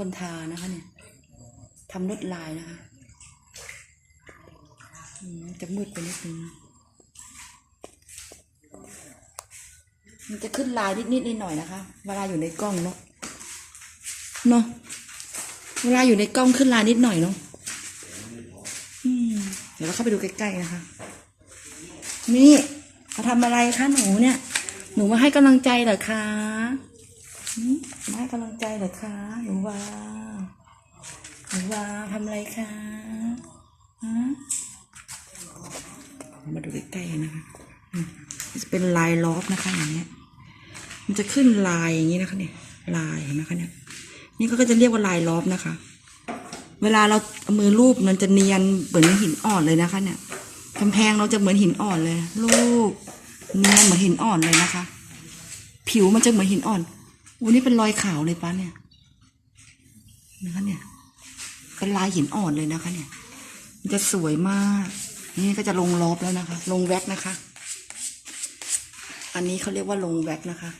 คนทานะคะ เนี่ยทำลวดลายนะคะจะมืดไปนิดนึงมันจะขึ้นลายนิดนิดๆหน่อยนะคะ เวลาอยู่ในกล้องเนาะเนาะเวลาอยู่ในกล้องขึ้นลายนิดหน่อยเนาะเดี๋ยวเราเข้าไปดูใกล้ๆนะคะ นี่เขาทำอะไรคะหนูเนี่ย หนูมาให้กำลังใจเหรอคะ มาให้กำลังใจเหรอคะหนูว่าหนูว่าทำอะไรคะฮะมาดูใกล้ๆนะคะจะเป็นลายล้อฟนะคะอย่างเงี้ย มันจะขึ้นลายอย่างนี้นะคะเนี่ยลายเห็นไหมคะเนี่ย นี่ก็จะเรียกว่าลายล้อฟนะคะ เวลาเราเอามือรูปมันจะเนียนเหมือนหินอ่อนเลยนะคะ เนี่ยกำแพงเราจะเหมือนหินอ่อนเลย รูปเนียนเหมือนหินอ่อนเลยนะคะ ผิวมันจะเหมือนหินอ่อน อู้นี่เป็นรอยขาวเลยป้าเนี่ยนะคะเนี่ยเป็นลายหินอ่อนเลยนะคะ เนี่ย มันจะสวยมาก นี่ก็จะลงลอบแล้วนะคะ ลงแว็กนะคะ อันนี้เขาเรียกว่าลงแว็กนะคะ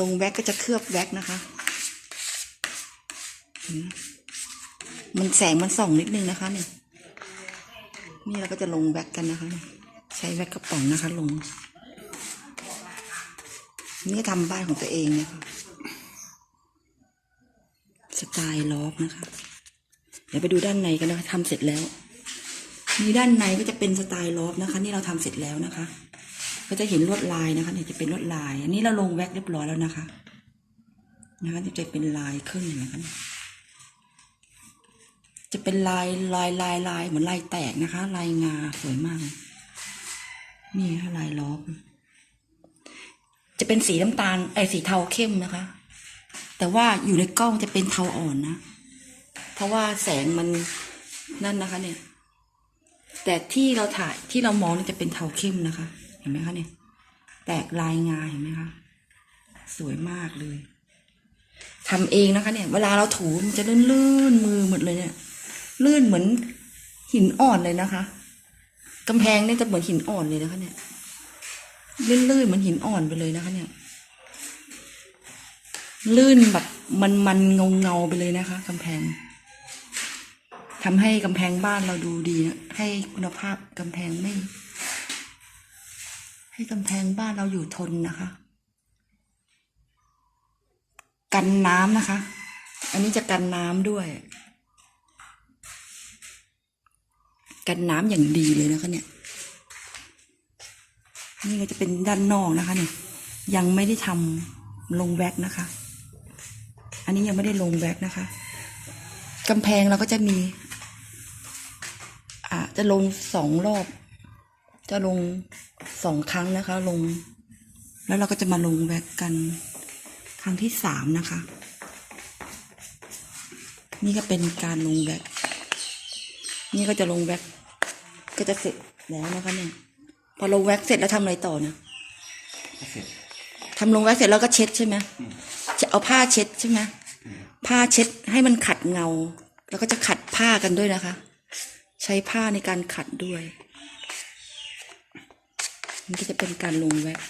ลงแว็กก็จะเคลือบแว็กนะคะ มันแสงมันส่องนิดนึงนะคะเนี่ยนี่เราก็จะลงแว็กกันนะคะ ใช้แว็กกระป๋องนะคะ ลง นี่ทำบ้านของตัวเองเนี่ยค่ะสไตล์ล็อฟนะคะ เดี๋ยวไปดูด้านในกันนะคะทำเสร็จแล้วนี่ด้านในก็จะเป็นสไตล์ล็อฟนะคะ นี่เราทำเสร็จแล้วนะคะ ก็จะเห็นลวดลายนะคะเนี่ยจะเป็นลวดลาย อันนี้เราลงแว็กเรียบร้อยแล้วนะคะ นะคะจะเป็นลายขึ้นนไหมคะเนี่ยจะเป็นลายลายลายลายเหมือนลายแตกนะคะ ลายงาสวยมากเลยนี่ค่ะลายล้อม จะเป็นสีน้ำตาลไอสีเทาเข้มนะคะ แต่ว่าอยู่ในกล้องจะเป็นเทาอ่อนนะ เพราะว่าแสงมันนั่นนะคะเนี่ย แต่ที่เราถ่ายที่เรามองจะเป็นเทาเข้มนะคะ เห็นไหมคะเนี่ย แตกลายงาเห็นไหมคะ สวยมากเลยทำเองนะคะ เนี่ย เวลาเราถูมันจะลื่นๆมือหมดเลยเนี่ย ลื่นเหมือนหินอ่อนเลยนะคะกำแพงเนี่ยจะเหมือนหินอ่อนเลยนะคะเนี่ย ลื่นๆเหมือนหินอ่อนไปเลยนะคะ เนี่ย ลื่นแบบมันมันเงาเงาๆไปเลยนะคะกำแพงทำให้กำแพงบ้านเราดูดีนะให้คุณภาพกำแพงไม่ ให้กำแพงบ้านเราอยู่ทนนะคะ กันน้ำนะคะ อันนี้จะกันน้ำด้วย กันน้ำอย่างดีเลยนะคะเนี่ย นี่ก็จะเป็นด้านนอกนะคะเนี่ยยังไม่ได้ทำลงแว็กนะคะ อันนี้ยังไม่ได้ลงแว็กนะคะกำแพงเราก็จะมี อ่าจะลงสองรอบ จะลงสองครั้งนะคะ ลง แล้วเราก็จะมาลงแว็กกัน ครั้งที่สามนะคะ นี่ก็เป็นการลงแว็กนี่ก็จะลงแว็กก็จะเสร็จแล้วนะคะเนี่ย พอลงแว็กเสร็จแล้วทำอะไรต่อเนี่ยเสร็จทำลงแว็กเสร็จแล้วก็เช็ดใช่ไหมจะเอาผ้าเช็ดใช่ไหมผ้าเช็ดให้มันขัดเงา แล้วก็จะขัดผ้ากันด้วยนะคะ ใช้ผ้าในการขัดด้วยนี่ก็จะเป็นการลงแว็ก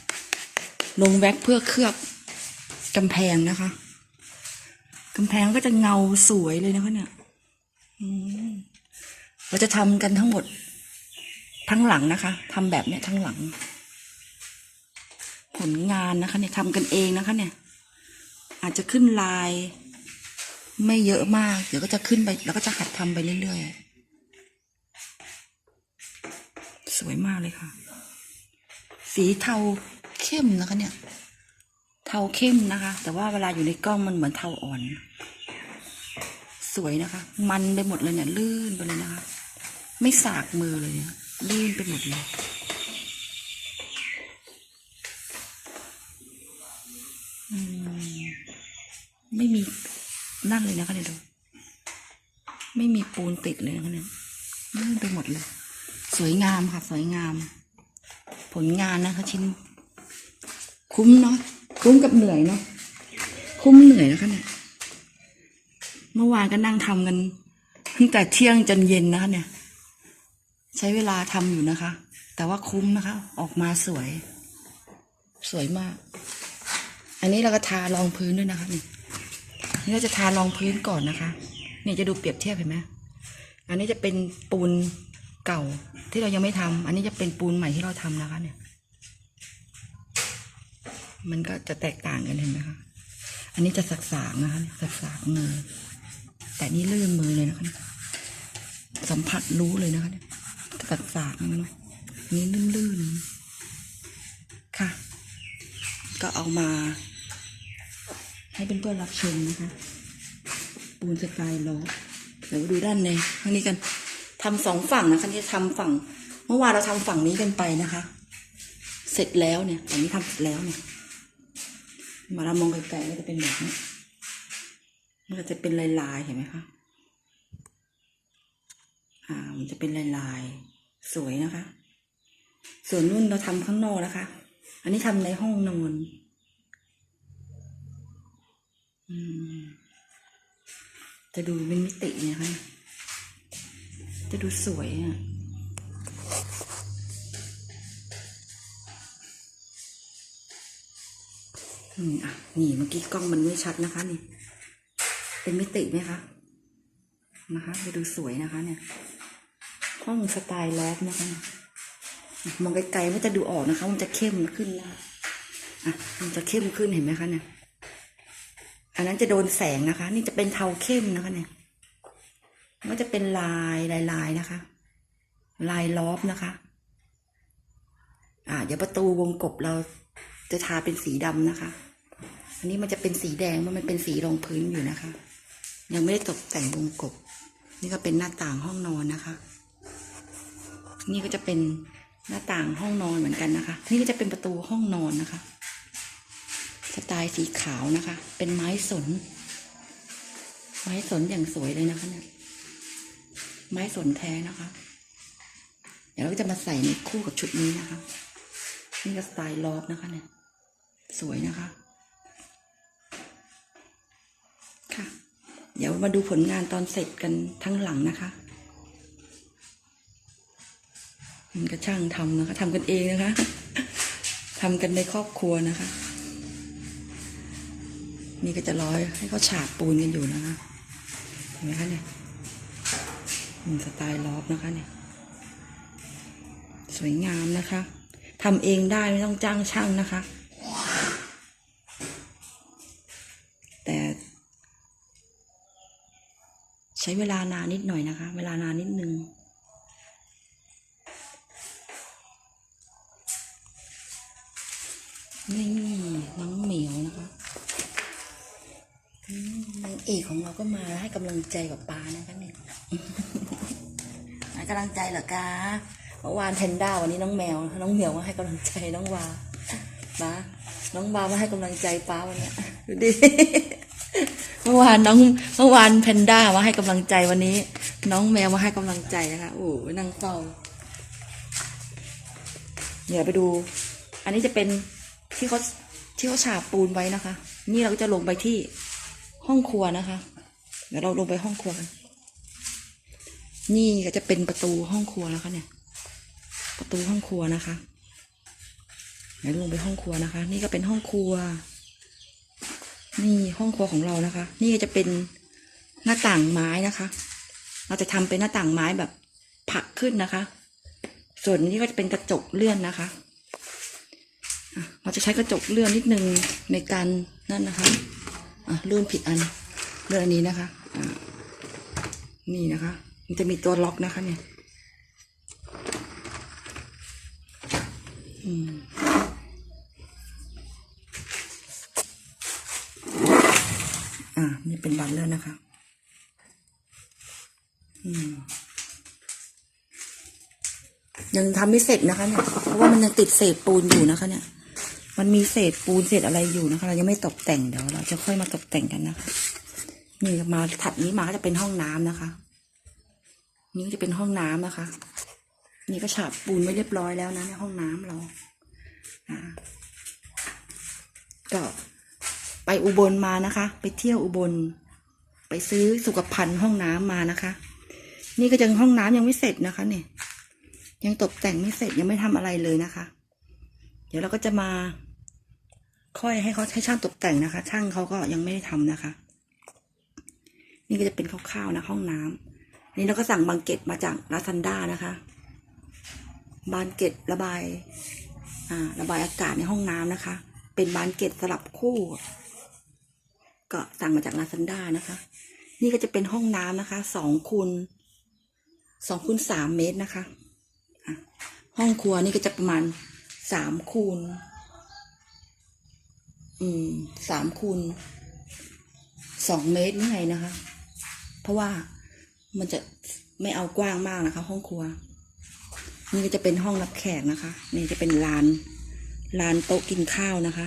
ลงแว็กเพื่อเคลือบกำแพงนะคะกำแพงก็จะเงาสวยเลยนะคะเนี่ยอืมเราจะทำกันทั้งหมด ทั้งหลังนะคะทำแบบเนี้ยทั้งหลัง ผลงานนะคะ เนี่ยทำกันเองนะคะ เนี่ย อาจจะขึ้นลาย ไม่เยอะมาก เดี๋ยวก็จะขึ้นไป แล้วก็จะหัดทำไปเรื่อยๆ สวยมากเลยค่ะ สีเทาเข้มนะคะ เนี่ย เทาเข้มนะคะ แต่ว่าเวลาอยู่ในกล้องมันเหมือนเทาอ่อน สวยนะคะ มันไปหมดเลยเนี่ยลื่นไปเลยนะคะ ไม่สากมือเลยเนี่ย ลื่นไปหมดเลยอืมไม่มีนั่นเลยนะคะเนี่ยดู ไม่มีปูนติดเลยนะคะเนี่ยลื่นไปหมดเลย สวยงามค่ะ สวยงาม ผลงานนะคะ ชิ้น คุ้มเนาะคุ้มกับเหนื่อยเนาะคุ้มเหนื่อยนะคะเนี่ยเมื่อวานก็นั่งทำกันตั้งแต่เที่ยงจนเย็นนะคะเนี่ย ใช้เวลาทำอยู่นะคะ แต่ว่าคุ้มนะคะ ออกมาสวย สวยมาก อันนี้เราก็ทารองพื้นด้วยนะคะนี่นี่เราจะทารองพื้นก่อนนะคะนี่จะดูเปรียบเทียบเห็นไหมอันนี้จะเป็นปูนเก่าที่เรายังไม่ทำอันนี้จะเป็นปูนใหม่ที่เราทำนะคะ เนี่ย มันก็จะแตกต่างกันเห็นไหมคะ อันนี้จะสักสางนะคะ สักสางมือ แต่นี่ลื่นมือเลยนะคะ สัมผัสรู้เลยนะคะเนี่ย สักสางนเนาะนี้ลื่นๆ ค่ะ ก็เอามา ให้เพื่อนๆรับชมนะคะ ปูนสไตล์ล้อเดี๋ยวดูด้านในข้างนี้กันทำสองฝั่งนะคะที่ทำฝั่ง เมื่อวานเราทำฝั่งนี้กันไปนะคะ เสร็จแล้วเนี่ยฝั่งนี้ทำเสร็จแล้วเนี่ย มาเรามองไกลๆก็จะเป็นแบบนี้มันก็จะเป็นลายๆเห็นไหมคะ อ่า มันจะเป็นลายๆ สวยนะคะ ส่วนนุ่นเราทำข้างนอกนะคะ อันนี้ทำในห้องนอนอืมจะดูเป็นมิติเนี่ยค่ะ จะดูสวยอะอืมอะ นี่เมื่อกี้กล้องมันไม่ชัดนะคะ นี่ เป็นมิติไหมคะ นะคะจะดูสวยนะคะ เนี่ย ห้องสไตล์แลบนะคะมองไกลๆมันจะดูออกนะคะ มันจะเข้มขึ้นนะอะมันจะเข้มขึ้นเห็นไหมคะเนี่ย อันนั้นจะโดนแสงนะคะ นี่จะเป็นเทาเข้มนะคะเนี่ย มันจะเป็นลายลายลายนะคะ ลายล้อมนะคะ อ่าเดี๋ยวประตูวงกบเราจะทาเป็นสีดำนะคะ อันนี้มันจะเป็นสีแดงเพราะมันเป็นสีรองพื้นอยู่นะคะ ยังไม่ได้ตกแต่งวงกบ นี่ก็เป็นหน้าต่างห้องนอนนะคะ นี่ก็จะเป็นหน้าต่างห้องนอนเหมือนกันนะคะ นี่ก็จะเป็นประตูห้องนอนนะคะ สไตล์สีขาวนะคะ เป็นไม้สน ไม้สนอย่างสวยเลยนะคะเนี่ย ไม้สนแท้นะคะ เดี๋ยวเราก็จะมาใส่ในคู่กับชุดนี้นะคะ นี่ก็สไตล์ลอบนะคะเนี่ย สวยนะคะ ค่ะ เดี๋ยวมาดูผลงานตอนเสร็จกันทั้งหลังนะคะ มันก็ช่างทำนะคะทำกันเองนะคะทำกันในครอบครัวนะคะ นี่ก็จะร้อยให้เขาฉาบปูนกันอยู่นะคะเห็นไหมคะเนี่ยอืมสไตล์ลอบนะคะเนี่ยสวยงามนะคะทำเองได้ไม่ต้องจ้างช่างนะคะ แต่ ใช้เวลานานนิดหน่อยนะคะ เวลานานนิดนึง นี่น้องเหมียวนะคะอืมนางเอกของเราก็มาให้กำลังใจกับปานะคะเนี่ยให้กำลังใจเหรอกาเมื่อวานแพนด้าวันนี้น้องแมว น้องเหมียวมาให้กำลังใจน้องวานะน้องวามาให้กำลังใจป้าวันเนี้ยดูดิเมื่อวานน้องเมื่อวานแพนด้ามาให้กำลังใจวันนี้ น้องแมวมาให้กำลังใจนะคะโอ้ยนั่งเฝ้าเดี๋ยวไปดู อันนี้จะเป็น ที่เขาที่เขาฉาบปูนไว้นะคะ นี่เราก็จะลงไปที่ห้องครัวนะคะ เดี๋ยวเราลงไปห้องครัวกัน นี่ก็จะเป็นประตูห้องครัวแล้วคะเนี่ย ประตูห้องครัวนะคะเดี๋ยวลงไปห้องครัวนะคะ นี่ก็เป็นห้องครัว นี่ห้องครัวของเรานะคะ นี่ก็จะเป็นหน้าต่างไม้นะคะ เราจะทำเป็นหน้าต่างไม้แบบผักขึ้นนะคะ ส่วนนี้ก็จะเป็นกระจกเลื่อนนะคะ เราจะใช้กระจกเลื่อนนิดนึงในการนั่นนะคะอะเลื่อนผิดอันเลื่อนอันนี้นะคะอะนี่นะคะ มันจะมีตัวล็อกนะคะเนี่ยอืมอ่านี่เป็นบันแล้วนะคะ อืมยังทำไม่เสร็จนะคะเนี่ย เพราะว่ามันยังติดเศษปูนอยู่นะคะเนี่ย มันมีเศษปูนเศษอะไรอยู่นะคะ เรายังไม่ตกแต่งเดี๋ยวเราจะค่อยมาตกแต่งกันนะคะนี่มาถัดนี้มาก็จะเป็นห้องน้ำนะคะ นี่จะเป็นห้องน้ำนะคะ นี่ก็ฉาบปูนไว้เรียบร้อยแล้วนะในห้องน้ำเราอ่าก็ไปอุบลมานะคะ ไปเที่ยวอุบล ไปซื้อสุขภัณฑ์ห้องน้ำมานะคะ นี่ก็ยังห้องน้ำยังไม่เสร็จนะคะ เนี่ย ยังตกแต่งไม่เสร็จยังไม่ทำอะไรเลยนะคะ เดี๋ยวเราก็จะมา ค่อยให้เขาให้ช่างตกแต่งนะคะ ช่างเขาก็ยังไม่ได้ทำนะคะ นี่ก็จะเป็นคร่าวๆนะห้องน้ำอันนี่เราก็สั่งบางเกตมาจากลาซันด้านะคะ บานเกตระบาย อ่า ระบายอากาศในห้องน้ำนะคะ เป็นบานเกตสลับคู่ ก็สั่งมาจากลาซันด้านะคะ นี่ก็จะเป็นห้องน้ำนะคะสองคูณสองคูณสามเมตรนะคะอะห้องครัวนี่ก็จะประมาณสามคูณ อืมสามคูณสองเมตรนี่ไงนะคะ เพราะว่ามันจะไม่เอากว้างมากนะคะ ห้องครัว นี่ก็จะเป็นห้องรับแขกนะคะ นี่จะเป็นลานลานโต๊ะกินข้าวนะคะ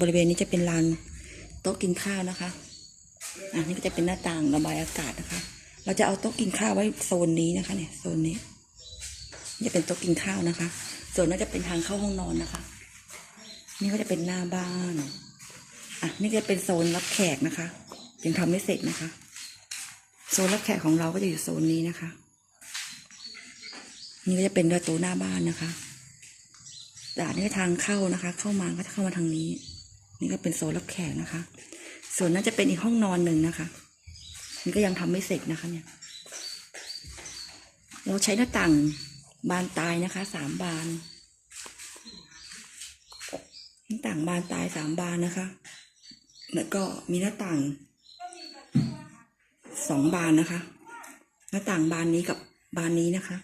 บริเวณนี้จะเป็นลานโต๊ะกินข้าวนะคะอะนี่ก็จะเป็นหน้าต่างระบายอากาศนะคะ เราจะเอาโต๊ะกินข้าวไว้โซนนี้นะคะ เนี่ยโซนนี้จะเป็นโต๊ะกินข้าวนะคะ ส่วนนั้นจะเป็นทางเข้าห้องนอนนะคะ นี่ก็จะเป็นหน้าบ้าน อะ นี่จะเป็นโซนรับแขกนะคะ ยังทำไม่เสร็จนะคะ โซนรับแขกของเราก็จะอยู่โซนนี้นะคะ นี่ก็จะเป็นประตูหน้าบ้านนะคะด่านนี้ก็ทางเข้านะคะ เข้ามาก็จะเข้ามาทางนี้ นี่ก็เป็นโซนรับแขกนะคะ ส่วนนั้นจะเป็นอีกห้องนอนหนึ่งนะคะ นี่ก็ยังทำไม่เสร็จนะคะ เนี่ย เราใช้หน้าต่างบานตายนะคะ สามบาน หน้าต่างบานตายสามบานนะคะ แล้วก็มีหน้าต่างสองบานนะคะ หน้าต่างบานนี้กับบานนี้นะคะ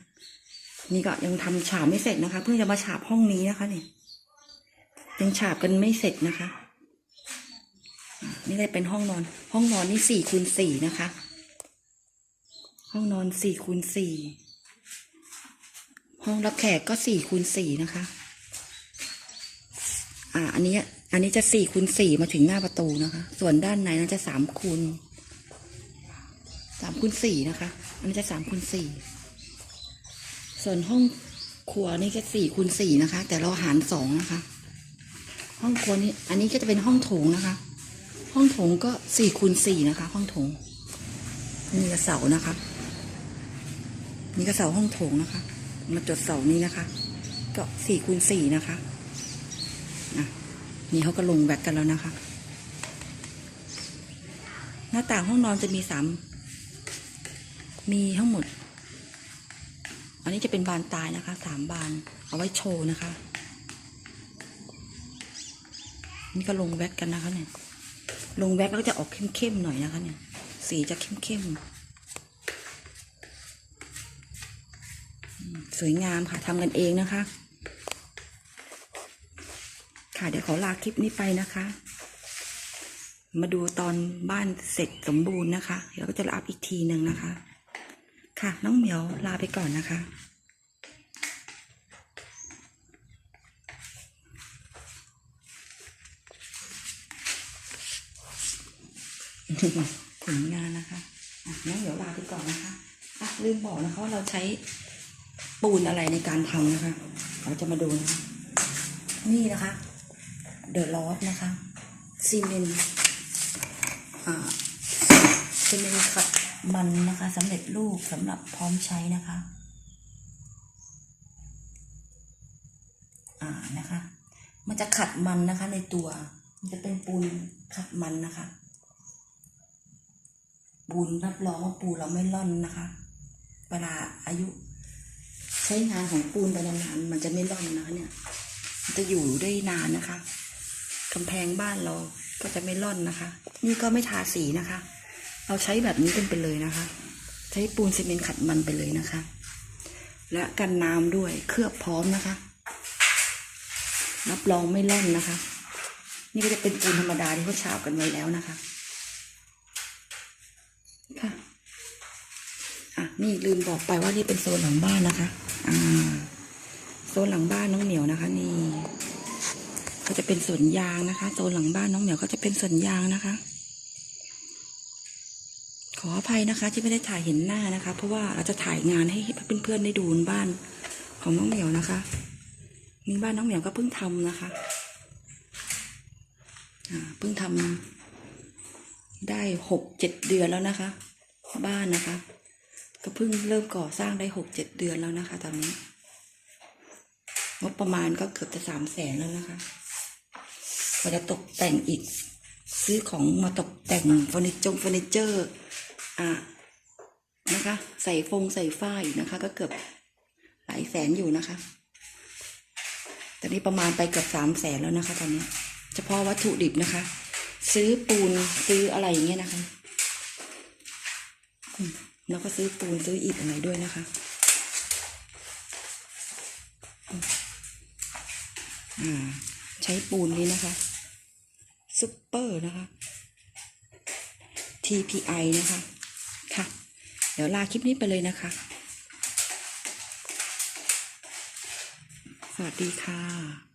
นี่ก็ยังทำฉาบไม่เสร็จนะคะ เพิ่งจะมาฉาบห้องนี้นะคะเนี่ยยังฉาบกันไม่เสร็จนะคะอะนี่เลยเป็นห้องนอน ห้องนอนนี่สี่คูณสี่นะคะ ห้องนอนสี่คูณสี่ห้องรับแขกก็สี่คูณสี่นะคะ อ่า อันนี้ อันนี้จะสี่คูณสี่มาถึงหน้าประตูนะคะ ส่วนด้านในนั้นจะสามคูณสามคูณสี่นะคะ อันนี้จะสามคูณสี่ส่วนห้องครัวนี่ก็สี่คูณสี่นะคะ แต่เราหารสองนะคะ ห้องครัวนี้อันนี้ก็จะเป็นห้องโถงนะคะ ห้องโถงก็สี่คูณสี่นะคะ ห้องโถงนี่ก็เสานะคะนี่ก็เสาห้องโถงนะคะ มาจดเสานี้นะคะ ก็สี่คูณสี่นะคะ นี่เขาก็ลงแบกกันแล้วนะคะ หน้าต่างห้องนอนจะมีสามมีทั้งหมด อันนี้จะเป็นบานตายนะคะสามบานเอาไว้โชว์นะคะ นี่ก็ลงแว็กกันนะคะเนี่ยลงแว็กแล้วก็จะออกเข้มๆหน่อยนะคะเนี่ยสีจะเข้มๆสวยงามค่ะทำกันเองนะคะ ค่ะเดี๋ยวขอลาคลิปนี้ไปนะคะ มาดูตอนบ้านเสร็จสมบูรณ์นะคะ เดี๋ยวก็จะอัพอีกทีหนึ่งนะคะ ค่ะน้องเหมียวลาไปก่อนนะคะผลงานนะคะอะน้องเหมียวลาไปก่อนนะคะอะลืมบอกนะคะว่าเราใช้ปูนอะไรในการทำนะคะ เราจะมาดูนะคะนี่นะคะ เดอะลอฟนะคะซีเมนต์ซีเมนต์ขัดมันนะคะสำเร็จรูปสำหรับพร้อมใช้นะคะอ่านะคะ มันจะขัดมันนะคะในตัว มันจะเป็นปูนขัดมันนะคะ ปูนรับรองว่าปูเราไม่ร่อนนะคะเวลาอายุ ใช้งานของปูนไปนานๆมันจะไม่ร่อนนะคะเนี่ย จะอยู่ได้นานนะคะ กำแพงบ้านเราก็จะไม่ร่อนนะคะ นี่ก็ไม่ทาสีนะคะ เราใช้แบบนี้เป็นไปเลยนะคะ ใช้ปูนซีเมนต์ขัดมันไปเลยนะคะ และกันน้ำด้วยเคลือบพร้อมนะคะ รับรองไม่ร่อนนะคะ นี่ก็จะเป็นปูนธรรมดาที่เขาฉาบกันไว้แล้วนะคะ ค่ะอะนี่ลืมบอกไปว่านี่เป็นโซนหลังบ้านนะคะ อ่า โซนหลังบ้านน้องเหมียวนะคะ นี่ ก็จะเป็นสวนยางนะคะโซนหลังบ้านน้องเหมียวก็จะเป็นสวนยางนะคะ ขออภัยนะคะ ที่ไม่ได้ถ่ายเห็นหน้านะคะ เพราะว่าเราจะถ่ายงานให้เพื่อนๆได้ดูบ้านของน้องเหมียวนะคะนี่บ้านน้องเหมียวก็เพิ่งทำนะคะเพิ่งทำได้หกเจ็ดเดือนแล้วนะคะ บ้านนะคะ ก็เพิ่งเริ่มก่อสร้างได้หกเจ็ดเดือนแล้วนะคะ ตอนนี้งบประมาณก็เกือบจะสามแสนแล้วนะคะ ก็จะตกแต่งอีก ซื้อของมาตกแต่งเฟอร์นิเจอร์เฟอร์นิเจอร์อะนะคะ ใส่ฟงใส่ฝ้ายอีกนะคะ ก็เกือบหลายแสนอยู่นะคะ ตอนนี้ประมาณไปเกือบสามแสนแล้วนะคะ ตอนนี้ เฉพาะวัตถุดิบนะคะ ซื้อปูนซื้ออะไรอย่างเงี้ยนะคะแล้วก็ซื้อปูนซื้ออิฐอะไรด้วยนะคะใช้ปูนนี้นะคะ ซุปเปอร์นะคะ TPI นะคะค่ะเดี๋ยวลาคลิปนี้ไปเลยนะคะ สวัสดีค่ะ